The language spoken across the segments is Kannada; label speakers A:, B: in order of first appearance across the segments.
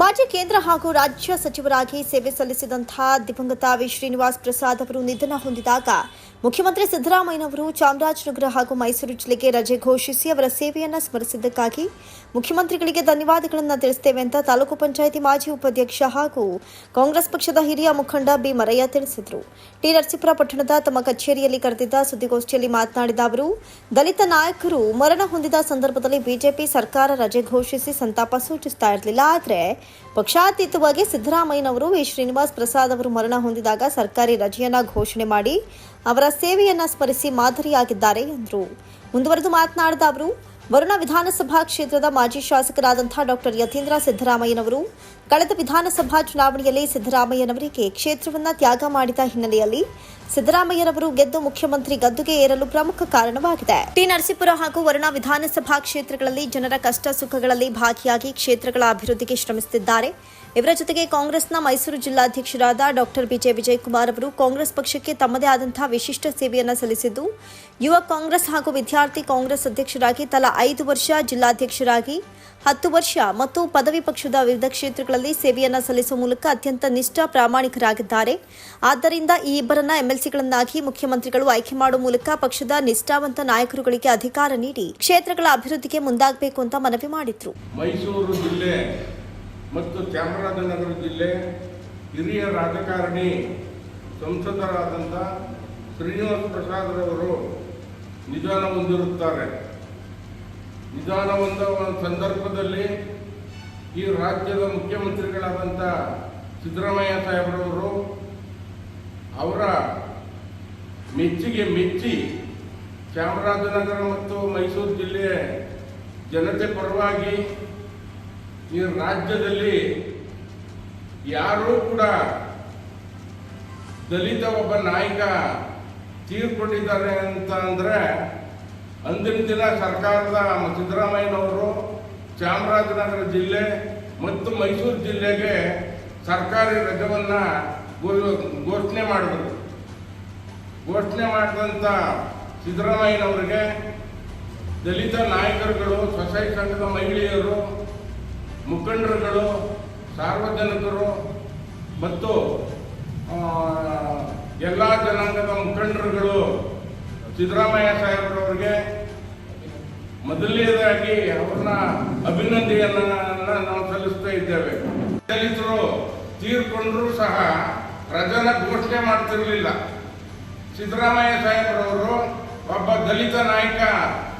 A: ಮಾಜಿ ಕೇಂದ್ರ ಹಾಗೂ ರಾಜ್ಯ ಸಚಿವರಾಗಿ ಸೇವೆ ಸಲ್ಲಿಸಿದಂತಹ ದಿವಂಗತ ವಿ ಶ್ರೀನಿವಾಸ್ ಪ್ರಸಾದ್ ಅವರು ನಿಧನ ಹೊಂದಿದಾಗ ಮುಖ್ಯಮಂತ್ರಿ ಸಿದ್ದರಾಮಯ್ಯನವರು ಚಾಮರಾಜನಗರ ಹಾಗೂ ಮೈಸೂರು ಜಿಲ್ಲೆಗೆ ರಜೆ ಘೋಷಿಸಿ ಅವರ ಸೇವೆಯನ್ನು ಸ್ಮರಿಸಿದ್ದಕ್ಕಾಗಿ ಮುಖ್ಯಮಂತ್ರಿಗಳಿಗೆ ಧನ್ಯವಾದಗಳನ್ನು ತಿಳಿಸುತ್ತೇವೆ ಅಂತ ತಾಲೂಕು ಪಂಚಾಯಿತಿ ಮಾಜಿ ಉಪಾಧ್ಯಕ್ಷ ಹಾಗೂ ಕಾಂಗ್ರೆಸ್ ಪಕ್ಷದ ಹಿರಿಯ ಮುಖಂಡ ಬಿ ಮರಯ್ಯ ತಿಳಿಸಿದರು. ಟಿ ನರಸೀಪುರ ಪಟ್ಟಣದ ತಮ್ಮ ಕಚೇರಿಯಲ್ಲಿ ಕರೆದಿದ್ದ ಸುದ್ದಿಗೋಷ್ಠಿಯಲ್ಲಿ ಮಾತನಾಡಿದ ಅವರು, ದಲಿತ ನಾಯಕರು ಮರಣ ಹೊಂದಿದ ಸಂದರ್ಭದಲ್ಲಿ ಬಿಜೆಪಿ ಸರ್ಕಾರ ರಜೆ ಘೋಷಿಸಿ ಸಂತಾಪ ಸೂಚಿಸ್ತಾ ಇರಲಿಲ್ಲ, ಆದರೆ ಪಕ್ಷಾತೀತವಾಗಿ ಸಿದ್ದರಾಮಯ್ಯನವರು ವಿ. ಶ್ರೀನಿವಾಸ್ ಪ್ರಸಾದ್ ಅವರು ಮರಣ ಹೊಂದಿದಾಗ ಸರ್ಕಾರಿ ರಜೆಯನ್ನ ಘೋಷಣೆ ಮಾಡಿ ಅವರ ಸೇವೆಯನ್ನ ಸ್ಮರಿಸಿ ಮಾದರಿಯಾಗಿದ್ದಾರೆ ಎಂದರು. ಮುಂದುವರೆದು ಮಾತನಾಡಿದ ಅವರು, ವರುಣ ವಿಧಾನಸಭಾ ಕ್ಷೇತ್ರದ ಮಾಜಿ ಶಾಸಕರಾದಂಥ ಡಾಕ್ಟರ್ ಯತೀಂದ್ರ ಸಿದ್ದರಾಮಯ್ಯನವರು ಕಳೆದ ವಿಧಾನಸಭಾ ಚುನಾವಣೆಯಲ್ಲಿ ಸಿದ್ದರಾಮಯ್ಯನವರಿಗೆ ಕ್ಷೇತ್ರವನ್ನ ತ್ಯಾಗ ಮಾಡಿದ ಹಿನ್ನೆಲೆಯಲ್ಲಿ ಸಿದ್ದರಾಮಯ್ಯನವರು ಗೆದ್ದು ಮುಖ್ಯಮಂತ್ರಿ ಗದ್ದುಗೆ ಏರಲು ಪ್ರಮುಖ ಕಾರಣವಾಗಿದೆ. ಟಿ. ನರಸೀಪುರ ಹಾಗೂ ವರುಣ ವಿಧಾನಸಭಾ ಕ್ಷೇತ್ರಗಳಲ್ಲಿ ಜನರ ಕಷ್ಟ ಸುಖಗಳಲ್ಲಿ ಭಾಗಿಯಾಗಿ ಕ್ಷೇತ್ರಗಳ ಅಭಿವೃದ್ಧಿಗೆ ಶ್ರಮಿಸುತ್ತಿದ್ದಾರೆ. ಇವರ ಜೊತೆಗೆ ಕಾಂಗ್ರೆಸ್ನ ಮೈಸೂರು ಜಿಲ್ಲಾಧ್ಯಕ್ಷರಾದ ಡಾಕ್ಟರ್ ಬಿಜೆ ವಿಜಯಕುಮಾರ್ ಅವರು ಕಾಂಗ್ರೆಸ್ ಪಕ್ಷಕ್ಕೆ ತಮ್ಮದೇ ಆದಂತಹ ವಿಶಿಷ್ಟ ಸೇವೆಯನ್ನು ಸಲ್ಲಿಸಿದ್ದು, ಯುವ ಕಾಂಗ್ರೆಸ್ ಹಾಗೂ ವಿದ್ಯಾರ್ಥಿ ಕಾಂಗ್ರೆಸ್ ಅಧ್ಯಕ್ಷರಾಗಿ ತಲಾ ಐದು ವರ್ಷ ಜಿಲ್ಲಾಧ್ಯಕ್ಷರಾಗಿ, ಹತ್ತು ವರ್ಷ ಮತ್ತು ಪದವಿ ಪಕ್ಷದ ವಿವಿಧ ಕ್ಷೇತ್ರಗಳಲ್ಲಿ ಸೇವೆಯನ್ನು ಸಲ್ಲಿಸುವ ಮೂಲಕ ಅತ್ಯಂತ ನಿಷ್ಠಾ ಪ್ರಾಮಾಣಿಕರಾಗಿದ್ದಾರೆ. ಆದ್ದರಿಂದ ಈ ಇಬ್ಬರನ್ನ ಎಂಎಲ್ಸಿಗಳನ್ನಾಗಿ ಮುಖ್ಯಮಂತ್ರಿಗಳು ಆಯ್ಕೆ ಮಾಡುವ ಮೂಲಕ ಪಕ್ಷದ ನಿಷ್ಠಾವಂತ ನಾಯಕರುಗಳಿಗೆ ಅಧಿಕಾರ ನೀಡಿ ಕ್ಷೇತ್ರಗಳ ಅಭಿವೃದ್ಧಿಗೆ ಮುಂದಾಗಬೇಕು ಅಂತ ಮನವಿ ಮಾಡಿದ್ರು.
B: ಮೈಸೂರು ಜಿಲ್ಲೆ ಮತ್ತು ಚಾಮರಾಜನಗರ ಜಿಲ್ಲೆ ಹಿರಿಯ ರಾಜಕಾರಣಿ ಸಂಸದರಾದಂಥ ಶ್ರೀನಿವಾಸ ಪ್ರಸಾದ್ರವರು ನಿಧನ ಹೊಂದಿರುತ್ತಾರೆ. ನಿಧನ ಹೊಂದ ಸಂದರ್ಭದಲ್ಲಿ ಈ ರಾಜ್ಯದ ಮುಖ್ಯಮಂತ್ರಿಗಳಾದಂಥ ಸಿದ್ದರಾಮಯ್ಯ ಸಾಹೇಬ್ರವರು ಅವರ ಮೆಚ್ಚಿಗೆ ಮೆಚ್ಚಿ ಚಾಮರಾಜನಗರ ಮತ್ತು ಮೈಸೂರು ಜಿಲ್ಲೆಯ ಜನತೆ ಪರವಾಗಿ ಈ ರಾಜ್ಯದಲ್ಲಿ ಯಾರೂ ಕೂಡ ದಲಿತ ಒಬ್ಬ ನಾಯಕ ತೀರ್ಕೊಂಡಿದ್ದಾರೆ ಅಂತ ಅಂದ್ರೆ ಅಂದಿನ ದಿನ ಸರ್ಕಾರದ ಸಿದ್ದರಾಮಯ್ಯನವರು ಚಾಮರಾಜನಗರ ಜಿಲ್ಲೆ ಮತ್ತು ಮೈಸೂರು ಜಿಲ್ಲೆಗೆ ಸರ್ಕಾರಿ ರಜವನ್ನ ಘೋಷಣೆ ಮಾಡಿದ್ರು. ಘೋಷಣೆ ಮಾಡಿದಂಥ ಸಿದ್ದರಾಮಯ್ಯನವರಿಗೆ ದಲಿತ ನಾಯಕರುಗಳು, ಸ್ವಸಹಾಯ ಸಂಘದ ಮಹಿಳೆಯರು ಮುಖಂಡರುಗಳು, ಸಾರ್ವಜನಿಕರು ಮತ್ತು ಎಲ್ಲ ಜನಾಂಗದ ಮುಖಂಡರುಗಳು, ಸಿದ್ದರಾಮಯ್ಯ ಸಾಹೇಬ್ರವ್ರಿಗೆ ಮೊದಲನೇದಾಗಿ ಅವರನ್ನ ಅಭಿನಂದನೆಯನ್ನ ನಾವು ಸಲ್ಲಿಸ್ತಾ ಇದ್ದೇವೆ. ದಲಿತರು ತೀರ್ಕೊಂಡ್ರು ಸಹ ರಜನ ಘೋಷಣೆ ಮಾಡ್ತಿರಲಿಲ್ಲ. ಸಿದ್ದರಾಮಯ್ಯ ಸಾಹೇಬರವರು ಒಬ್ಬ ದಲಿತ ನಾಯಕ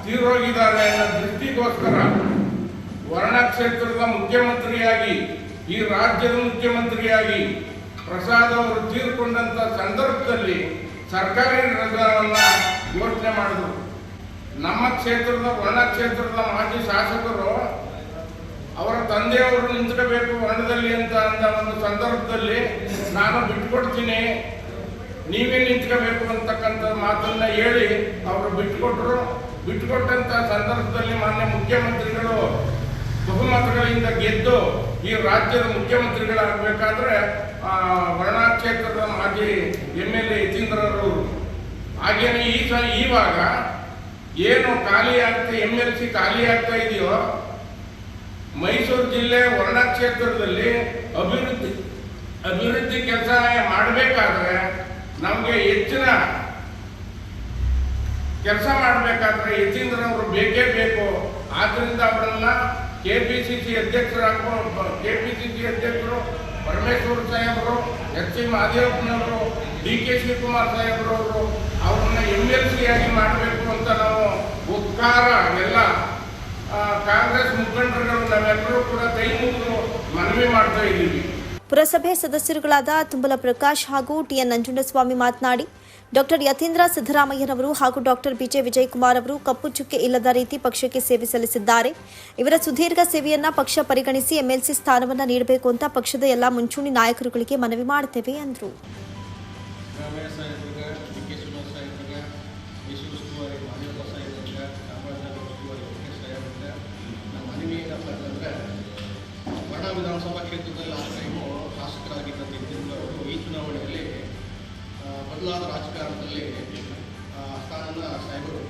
B: ತೀರೋಗಿದ್ದಾರೆ ಅನ್ನೋ ದೃಷ್ಟಿಗೋಸ್ಕರ ವರ್ಣ ಕ್ಷೇತ್ರದ ಮುಖ್ಯಮಂತ್ರಿಯಾಗಿ, ಈ ರಾಜ್ಯದ ಮುಖ್ಯಮಂತ್ರಿಯಾಗಿ ಪ್ರಸಾದ್ ಅವರು ತೀರ್ಕೊಂಡಂತ ಸಂದರ್ಭದಲ್ಲಿ ಸರ್ಕಾರಿ ನಿರ್ಧಾರವನ್ನ ಯೋಚನೆ ಮಾಡಿದ್ರು. ನಮ್ಮ ಕ್ಷೇತ್ರದ ವರ್ಣ ಕ್ಷೇತ್ರದ ಮಾಜಿ ಶಾಸಕರು ಅವರ ತಂದೆಯವರು ನಿಂತ್ಕೋಬೇಕು ವರ್ಣದಲ್ಲಿ ಅಂತ ಅಂದ ಒಂದು ಸಂದರ್ಭದಲ್ಲಿ ನಾನು ಬಿಟ್ಕೊಡ್ತೀನಿ, ನೀವೇ ನಿಂತ್ಕೋಬೇಕು ಅಂತಕ್ಕಂಥ ಮಾತನ್ನ ಹೇಳಿ ಅವರು ಬಿಟ್ಕೊಟ್ರು. ಬಿಟ್ಕೊಟ್ಟಂತ ಸಂದರ್ಭದಲ್ಲಿ ಮಾನ್ಯ ಮುಖ್ಯಮಂತ್ರಿಗಳು ಬಹುಮತಗಳಿಂದ ಗೆದ್ದು ಈ ರಾಜ್ಯದ ಮುಖ್ಯಮಂತ್ರಿಗಳಾಗಬೇಕಾದ್ರೆ ವರ್ಣಾ ಕ್ಷೇತ್ರದ ಮಾಜಿ ಎಂ ಎಲ್ ಎ ಯತೀಂದ್ರರವರು. ಹಾಗೇನೆ ಈ ಸಲ ಇವಾಗ ಏನು ಖಾಲಿ ಆಗ್ತಾ, ಎಂ ಎಲ್ ಸಿ ಖಾಲಿ ಆಗ್ತಾ ಇದೆಯೋ, ಮೈಸೂರು ಜಿಲ್ಲೆ ವರ್ಣ ಕ್ಷೇತ್ರದಲ್ಲಿ ಅಭಿವೃದ್ಧಿ ಅಭಿವೃದ್ಧಿ ಕೆಲಸ ಮಾಡಬೇಕಾದ್ರೆ ನಮಗೆ ಹೆಚ್ಚಿನ ಕೆಲಸ ಮಾಡಬೇಕಾದ್ರೆ ಯತೀಂದ್ರ ಅವರು ಬೇಕೇ ಬೇಕು. ಆದ್ರಿಂದ ಅವರನ್ನ ಕೆ ಪಿ ಸಿ ಸಿ ಅಧ್ಯಕ್ಷರಾಗುವ ಕೆ ಪಿ ಸಿ ಸಿ ಅಧ್ಯಕ್ಷರು ಪರಮೇಶ್ವರ ಸಾಹೇಬರು, ಎಚ್ ಸಿ ಮಹದೇವಪ್ಪನವರು ಡಿ ಕೆ ಶಿವಕುಮಾರ್ ಸಾಹೇಬ್ರವರು, ಅವ್ರನ್ನ ಎಂ ಎಲ್ ಸಿ ಆಗಿ ಮಾಡಬೇಕು ಅಂತ ನಾವು ಉತ್ಕಾರ ಎಲ್ಲ ಕಾಂಗ್ರೆಸ್ ಮುಖಂಡರುಗಳು ನಾವೆಲ್ಲರೂ ಕೂಡ ಕೈ ಮುಗಿದು ಮನವಿ ಮಾಡ್ತಾ ಇದ್ದೀವಿ.
A: ಪುರಸಭೆ ಸದಸ್ಯರುಗಳಾದ ತುಂಬಲ ಪ್ರಕಾಶ್ ಹಾಗೂ ಟಿಎನ್ ನಂಜುಂಡಸ್ವಾಮಿ ಮಾತನಾಡಿ ಡಾಕ್ಟರ್ ಯತೀಂದ್ರ ಸಿದ್ದರಾಮಯ್ಯನವರು ಹಾಗೂ ಡಾಕ್ಟರ್ ಬಿಜೆ ವಿಜಯಕುಮಾರ್ ಅವರು ಕಪ್ಪು ಚುಕ್ಕೆ ಇಲ್ಲದ ರೀತಿ ಪಕ್ಷಕ್ಕೆ ಸೇವೆ ಸಲ್ಲಿಸಿದ್ದಾರೆ. ಇವರ ಸುದೀರ್ಘ ಸೇವೆಯನ್ನ ಪಕ್ಷ ಪರಿಗಣಿಸಿ ಎಂಎಲ್ಸಿ ಸ್ಥಾನವನ್ನ ನೀಡಬೇಕು ಅಂತ ಪಕ್ಷದ ಎಲ್ಲ ಮುಂಚೂಣಿ ನಾಯಕರುಗಳಿಗೆ ಮನವಿ ಮಾಡುತ್ತೇವೆ ಎಂದರು
C: ವಿಧಾನಸಭಾ ಕ್ಷೇತ್ರದಲ್ಲಿ ಲಾಸ್ಟ್ ಟೈಮು ರಾಜಕಾರಣದಲ್ಲಿ ಆ, ಸ್ಥಾನನ ಸಾಹೇಬರು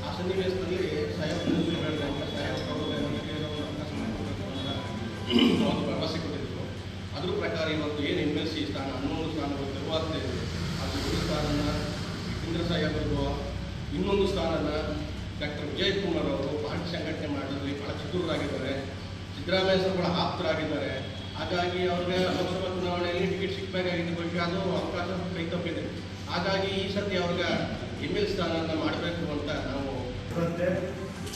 C: ಆ ಸನ್ನಿವೇಶದಲ್ಲಿ ಸಾಹೇಬ್ ಹೇಳಿದಂಗೆ ಏನೋ ಒಂದು ಭರವಸೆ ಕೊಟ್ಟಿದ್ದರು ಅದ್ರ ಪ್ರಕಾರ ಇವತ್ತು ಏನು ಎಂ ಎಲ್ ಸಿ ಸ್ಥಾನ ಹನ್ನೊಂದು ಸ್ಥಾನಗಳು ತೆರವಾಗ್ತಾ ಇದೆ ಅದು ಒಂದು ಸ್ಥಾನನ ಕೇಂದ್ರ ಸಾಹೇಬರು ಇನ್ನೊಂದು ಸ್ಥಾನನ ಡಾಕ್ಟರ್ ವಿಜಯ್ ಕುಮಾರ್ ಅವರು ಪಾರ್ಟಿ ಸಂಘಟನೆ ಮಾಡೋದ್ರಲ್ಲಿ ಭಾಳ ಚಿತ್ರರಾಗಿದ್ದಾರೆ ಸಿದ್ದರಾಮಯ್ಯ ಸರ್ ಕೂಡ ಆಪ್ತರಾಗಿದ್ದಾರೆ ಹಾಗಾಗಿ ಅವ್ರಿಗೆ ಲೋಕಸಭಾ ಚುನಾವಣೆಯಲ್ಲಿ ಟಿಕೆಟ್ ಸಿಗಬೇಕಾಗಿದ್ದಕ್ಕೆ ಅದು ಅವಕಾಶ ಕೈ ತಪ್ಪಿದೆ ಹಾಗಾಗಿ ಈ ಸತಿ ಅವ್ರಿಗೆ ಎಂ ಎಲ್ ಸ್ಥಾನವನ್ನು ಮಾಡಬೇಕು ಅಂತ ನಾವು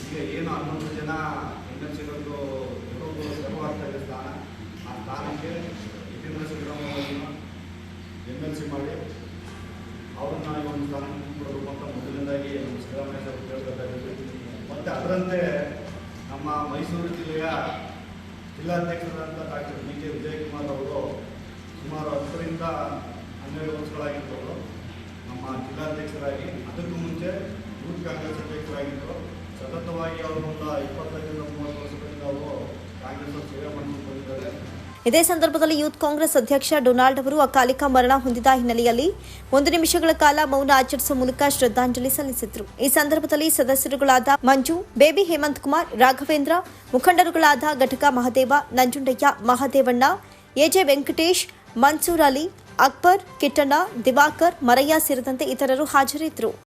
D: ಈಗ ಏನು ಹನ್ನೊಂದು ಜನ ಎಂ ಎಲ್ ಸಿಗೊಂದು ಇದೆ ಸ್ಥಾನ. ಆ ಸ್ಥಾನಕ್ಕೆ M L C M L C ಮಾಡಿ ಅವ್ರನ್ನ ಈ ಒಂದು ಸ್ಥಾನಕ್ಕೆ ಕೊಡಬೇಕು ಅಂತ ಮೊದಲನೇದಾಗಿ ನಮ್ಮ ಸಿದ್ದರಾಮಯ್ಯ ಸರ್ ಕೇಳ್ಬೇಕಾಗಿತ್ತು ಮತ್ತು ಅದರಂತೆ ನಮ್ಮ ಮೈಸೂರು ಜಿಲ್ಲೆಯ ಜಿಲ್ಲಾಧ್ಯಕ್ಷರಾದಂಥ ಡಾಕ್ಟರ್ ಬಿ ಕೆ ವಿಜಯಕುಮಾರ್ ಅವರು ಸುಮಾರು ಹತ್ತರಿಂದ ಹನ್ನೆರಡು ವರ್ಷಗಳಾಗಿದ್ದವರು ನಮ್ಮ ಜಿಲ್ಲಾಧ್ಯಕ್ಷರಾಗಿ ಅದಕ್ಕೂ ಮುಂಚೆ ಯೂತ್ ಕಾಂಗ್ರೆಸ್ ಅಧ್ಯಕ್ಷರಾಗಿದ್ದರು ಸತತವಾಗಿ ಅವರು ಒಂದು ಇಪ್ಪತ್ತೈದರಿಂದ ಮೂವತ್ತು ವರ್ಷಗಳಿಂದ ಅವರು ಕಾಂಗ್ರೆಸ್ ಸೇವೆ ಮಾಡ್ಕೊಂಡು ಬಂದಿದ್ದಾರೆ
A: ಇದೇ ಸಂದರ್ಭದಲ್ಲಿ ಯೂತ್ ಕಾಂಗ್ರೆಸ್ ಅಧ್ಯಕ್ಷ ಡೊನಾಲ್ಡ್ ಅವರು ಅಕಾಲಿಕ ಮರಣ ಹೊಂದಿದ ಹಿನ್ನೆಲೆಯಲ್ಲಿ ಒಂದು ನಿಮಿಷಗಳ ಕಾಲ ಮೌನ ಆಚರಿಸುವ ಮೂಲಕ ಶ್ರದ್ಧಾಂಜಲಿ ಸಲ್ಲಿಸಿದರು. ಈ ಸಂದರ್ಭದಲ್ಲಿ ಸದಸ್ಯರುಗಳಾದ ಮಂಜು, ಬೇಬಿ ಹೇಮಂತ್ ಕುಮಾರ್, ರಾಘವೇಂದ್ರ, ಮುಖಂಡರುಗಳಾದ ಘಟಕ ಮಹದೇವ, ನಂಜುಂಡಯ್ಯ, ಮಹದೇವಣ್ಣ, ಎಜೆ ವೆಂಕಟೇಶ್, ಮನ್ಸೂರ್ ಅಲಿ, ಅಕ್ಬರ್, ಕಿಟ್ಟಣ್ಣ, ದಿವಾಕರ್, ಮರಯ್ಯ ಸೇರಿದಂತೆ ಇತರರು ಹಾಜರಿದ್ದರು